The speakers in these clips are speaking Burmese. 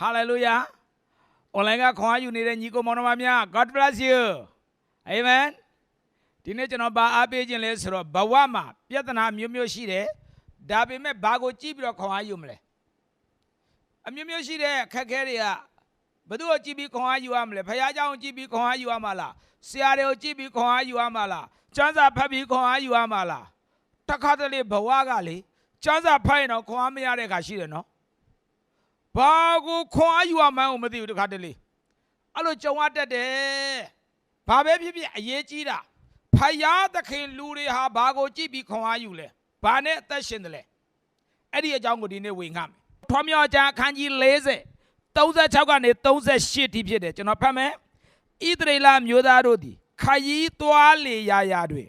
Hallelujah online ကခွန်အားယူနေတဲ့ညီကိုမောင်နှမများ God bless you Amen ဒီနေ့ကျွန်တော်ဘာအားပေးခြင်းလဲဆိုတော့ဘဝမှာပြဿနာမျိုးမျိုးရှိတယ်ဒါပေမဲ့ဘာကိုကြည့်ပြီးတော့ခွန်အားယူမလဲအမျိုးမျိုးရှိတဲ့အခက်အခဲတွေကဘယ်သူကိုကြည့်ပြီးခွန်အားယူရမလဲဖခင်เจ้าကိုကြည့်ပြီးခွန်အားယူရမှာလားဆရာတွေကိုကြည့်ပြီးခွန်အားယူရမှာလားကျမ်းစာဖတ်ပြီးခွန်အားယူရမှာလားတခါတလေဘဝကလေကျမ်းစာဖတ်ရင်တော့ခွန်အားမရတဲ့အခါရှိတယ်နော် ဘာကိုခွန်အားယူရမှန်းကိုမသိဘူးတခါတလေအဲ့လိုကြုံရတတ်တယ်ဘာပဲဖြစ်ဖြစ်အရေးကြီးတာဖယားသခင်လူတွေဟာဘာကိုကြည့်ပြီးခွန်အားယူလဲဘာနဲ့အသက်ရှင်တယ်လဲအဲ့ဒီအကြောင်းကိုဒီနေ့ဝင်ငှမယ်ထွားမြောက်ကြအခန်းကြီး40 36ကနေ38တိဖြစ်တယ်ကျွန်တော်ဖတ်မယ်ဣသရေလမျိုးသားတို့သည်ခရီးသွားလေရာရာတွင်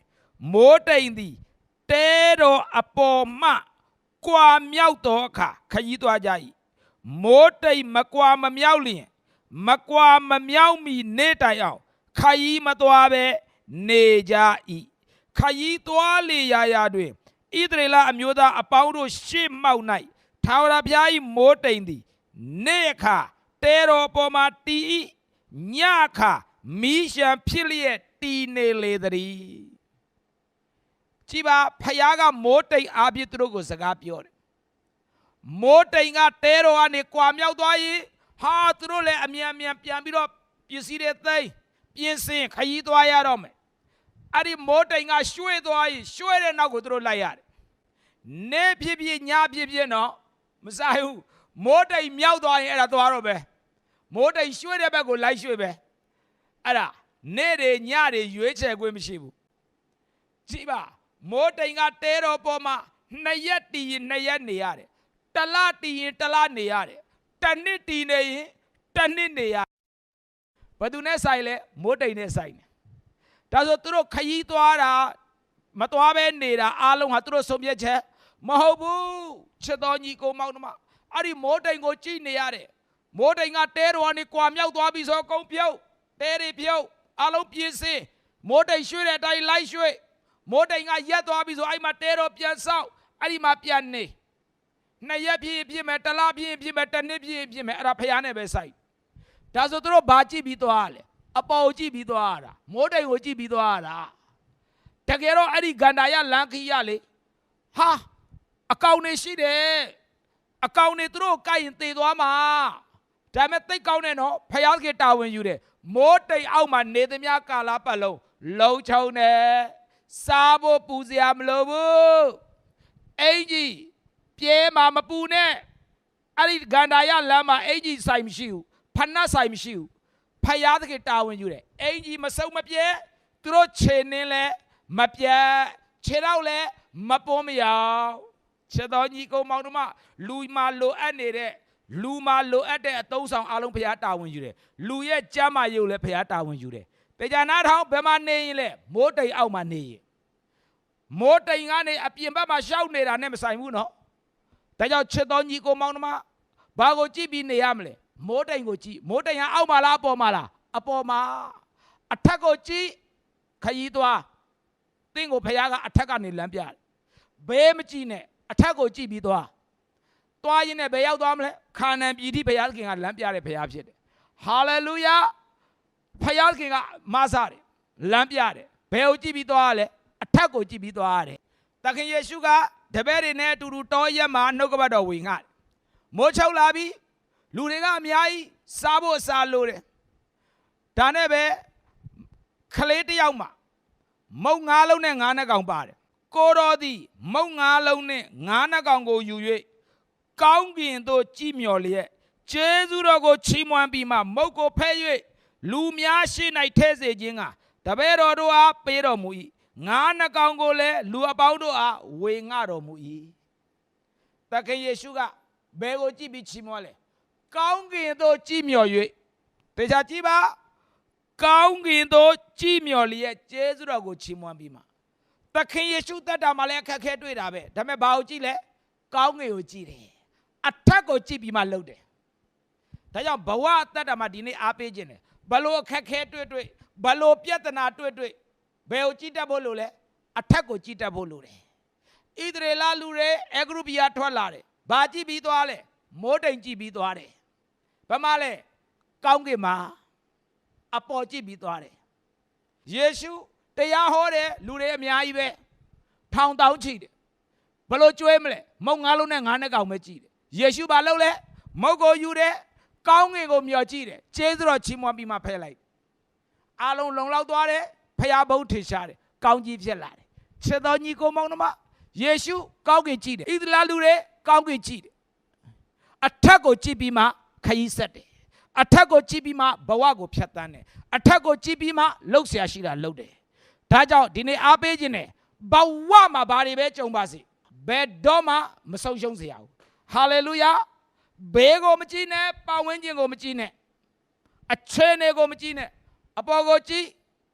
မိုးတိမ်သည်တဲတော်အပေါ်မှကွာမြောက်သောအခါခရီးသွားကြ၏ မိုးတိမ်မကွာမမြောက်လျင်မကွာမမြောက်မီနေတိုင်အောင်ခရီးမသွားပဲနေကြ၏ခရီးသွားလေရာရာတွင်ဣသရေလအမျိုးသားအပေါင်းတို့ရှေ့မှောက်၌ထာဝရဘုရား၏မိုးတိမ်သည်နေ့အခါတဲတော်ပေါ်မှာတီဤညအခါမီးရှံဖြစ်လျက်တီနေလေသည်ကြည်ပါဖယားကမိုးတိမ်အားဖြင့်သူတို့ကိုစကားပြောတယ် မိုးတိမ်ကတဲတော်ကနေကွာမြောက်သွားရင်ဟာသူတို့လည်းအမြန်အမြန်ပြန်ပြီးတော့ပစ္စည်းတွေသိမ်းပြင်ဆင်ခရီးသွားရတော့မယ်အဲ့ဒီမိုးတိမ်ကရွှေ့သွားရင်ရွှေ့တဲ့နောက်ကိုသူတို့လိုက်ရတယ်နေဖြစ်ဖြစ်ညဖြစ်ဖြစ်နော်မဆိုင်ဘူးမိုးတိမ်မြောက်သွားရင်အဲ့ဒါသွားတော့ပဲမိုးတိမ်ရွှေ့တဲ့ဘက်ကိုလိုက်ရွှေ့ပဲအဲ့ဒါနေ့တွေညတွေရွေးချယ်ခွင့်မရှိဘူးကြည့်ပါမိုးတိမ်ကတဲတော်ပေါ်မှာနှစ်ရက်တည်ရင်နှစ်ရက်နေရတယ် တစ်လတည်ရင်တစ်လနေရတယ်တစ်နှစ်တည်နေရင်တစ်နှစ်နေရဘယ်သူနဲ့ဆိုင်လဲမိုးတိမ်နဲ့ဆိုင်တယ်ဒါဆိုသူတို့ခยีသွားတာမသွားပဲနေတာအားလုံးဟာသူတို့ဆုံးဖြတ်ချက်မဟုတ်ဘူးချစ်တော်ညီကိုမောင်နှမအဲ့ဒီမိုးတိမ်ကိုကြည့်နေရတယ်မိုးတိမ်ကတဲတော်ကနေကွာမြောက်သွားပြီဆိုကုန်းပြုတ်တဲတွေပြုတ်အလုံးပြင်းစင်မိုးတိမ်ရွှေ့တဲ့အတိုင်းလိုက်ရွှေ့မိုးတိမ်ကရက်သွားပြီဆိုအဲ့မှာတဲတော်ပြန်ဆောက်အဲ့ဒီမှာပြန်နေ နှစ်ရက်ပြည့်ပြည့်မယ်တစ်လပြည့်ပြည့်မယ်တစ်နှစ်ပြည့်ပြည့်မယ်အဲ့ဒါဖះနဲ့ပဲဆိုင်ဒါဆိုသူတို့ဘာကြည့်ပြီးသွားရလဲအပေါ်ကိုကြည့်ပြီးသွားရတာမိုးတိမ်ကိုကြည့်ပြီးသွားရတာတကယ်တော့အဲ့ဒီဂန္ဓာယလန်ခီရလေဟာအကောင်နေရှိတယ်အကောင်နေသူတို့ကိုကိုက်ရင်သေသွားမှာဒါပေမဲ့သိတ်ကောင်းတယ်နော်ဖယားကေတာဝန်ယူတယ်မိုးတိမ်အောက်မှာနေသမျှကာလာပတ်လုံးလုံချုံတယ်စားဖို့ပူစရာမလိုဘူးအင်ကြီး ပြဲမှာမပူနဲ့အဲ့ဒီဂန္ဓာယလမ်းမှာအင်ကြီးဆိုင်မရှိဘူးဖဏတ်ဆိုင်မရှိဘူးဖယားကေတာဝန်ယူတယ်အင်ကြီးမစုံမပြဲသူတို့ခြေနှင်းလဲမပြတ်ခြေတော့လဲမပွန်းမရောင်ချက်တော်ညီကုံမောင်တို့မလူမာလိုအပ်နေတဲ့လူမာလိုအပ်တဲ့အသုံးဆောင်အလုံးဖရားတာဝန်ယူတယ်လူရဲ့ကြမ်းမာရုပ်လည်းဖရားတာဝန်ယူတယ်တေချာနာထောင်ဘယ်မှာနေရင်လဲမိုးတိမ်အောက်မှာနေရင်မိုးတိမ်ကနေအပြင်ဘက်မှာရှောက်နေတာနဲ့မဆိုင်ဘူးနော် ဒါကြောင့်ချက်တော်ညီကုံမောင်တို့မဘာကိုကြည့်ပြီးနေရမလဲမိုးတိမ်ကိုကြည့်မိုးတိမ်ကအောက်မှာလားအပေါ်မှာလားအပေါ်မှာအထက်ကိုကြည့်ခရီးသွားသင်ကိုဖရားကအထက်ကနေလမ်းပြတယ်ဘဲမကြည့်နဲ့အထက်ကိုကြည့်ပြီးသွားသွားရင်လည်းဘယ်ရောက်သွားမလဲခါနန်ပြည်တိဘုရားသခင်ကလမ်းပြတဲ့ဘုရားဖြစ်တယ်ဟာလေလုယာဘုရားသခင်ကမဆတယ်လမ်းပြတယ်ဘယ်ကိုကြည့်ပြီးသွားရလဲအထက်ကိုကြည့်ပြီးသွားရတယ်သခင်ယေရှုက တပည့်တွေနဲ့အတူတူတောရက်မှာနှုတ်ကပတ်တော်ဝင်ငှတယ်မိုးချုပ်လာပြီလူတွေကအများကြီးစားဖို့အစားလိုတယ်ဒါနဲ့ပဲခလေးတစ်ယောက်မှာမုံငါးလုံးနဲ့ငါးနှကောင်ပါတယ်ကိုတော်သည်မုံငါးလုံးနဲ့ငါးနှကောင်ကိုယူ၍ကောင်းကင်သို့ကြည်မြော်လျက်ကျေးဇူးတော်ကိုချီးမွမ်းပြီးမှမုတ်ကိုဖဲ့၍လူများရှိ၌ထဲစေခြင်းကတပည့်တော်တို့အားပေးတော်မူ၏ ငါးနှကောင်ကိုလည်းလူအပေါင်းတို့အားဝေငှတော်မူ၏သခင်ယေရှုကဘယ်ကိုကြည့်ပြီးချီးမွမ်းလဲကောင်းကင်သို့ကြည်မြော်၍တေချာကြည့်ပါကောင်းကင်သို့ကြည်မြော်လျက်ကျေးဇူးတော်ကိုချီးမွမ်းပြီးမှသခင်ယေရှုတက်တာမှလည်းအခက်အခဲတွေ့တာပဲဒါပေမဲ့ဘာကိုကြည့်လဲကောင်းကင်ကိုကြည့်တယ်အထက်ကိုကြည့်ပြီးမှလှုပ်တယ်ဒါကြောင့်ဘဝတက်တာမှဒီနေ့အားပေးခြင်းတယ်ဘလို့အခက်အခဲတွေ့တွေ့ဘလို့ပြဿနာတွေ့တွေ့ ဘယ်ကိုကြည့်တတ်ဖို့လို့လဲအထက်ကိုကြည့်တတ်ဖို့လို့တယ်ဣသရေလလူတွေအဂရုပိယထွက်လာတယ်ဘာကြည့်ပြီးသွားလဲမိုးတိမ်ကြည့်ပြီးသွားတယ်ဘယ်မှာလဲကောင်းကင်မှာအပေါ်ကြည့်ပြီးသွားတယ်ယေရှုတရားဟောတယ်လူတွေအများကြီးပဲထောင်တောင်းချီတယ်ဘယ်လို့ကြွေးမလဲမုံငါးလုံးနဲ့ငါးနှစ်ကောင်ပဲကြည့်တယ်ယေရှုဘာလုပ်လဲမုတ်ကိုယူတယ်ကောင်းကင်ကိုမျှော်ကြည့်တယ်ကျေးဇူးတော်ချီးမွမ်းပြီးမှဖဲလိုက်အားလုံးလုံလောက်သွားတယ် ဖျားဘုံထင်ရှားတယ်ကောင်းကြီးဖြစ်လာတယ်ချစ်တော်ညီကိုမောင်နှမယေရှုကောင်းကင်ကြည့်တယ်ဣသလလူတွေကောင်းကင်ကြည့်တယ်အထက်ကိုကြည့်ပြီးမှခရီးဆက်တယ်အထက်ကိုကြည့်ပြီးမှဘဝကိုဖြတ်တန်းတယ်အထက်ကိုကြည့်ပြီးမှလှုပ်ရှားရှိတာလှုပ်တယ်ဒါကြောင့်ဒီနေ့အားပေးခြင်းနဲ့ဘဝမှာဘာတွေပဲကြုံပါစေဘယ်တော့မှမဆုံးရှုံးစေရဘူးဟာလေလုယာဘေးကိုမကြည့်နဲ့ပတ်ဝန်းကျင်ကိုမကြည့်နဲ့အခြေအနေကိုမကြည့်နဲ့အပေါ်ကိုကြည့်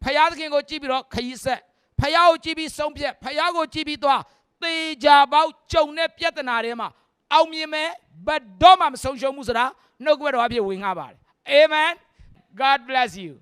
ဖယားသခင်ကိုကြည့်ပြီးတော့ခရီးဆက်ဖယားကိုကြည့်ပြီးဆုံးဖြတ်ဖယားကိုကြည့်ပြီးသွားသေချာပေါက်ကြုံတဲ့ပြဿနာတွေမှာအောင်မြင်မယ်ဘတ်တော့မှမဆုံးရှုံးဘူးဆိုတာနှုတ်ကပတ်တော်အဖြစ်ဝင်ငါပါတယ်အာမင် God bless you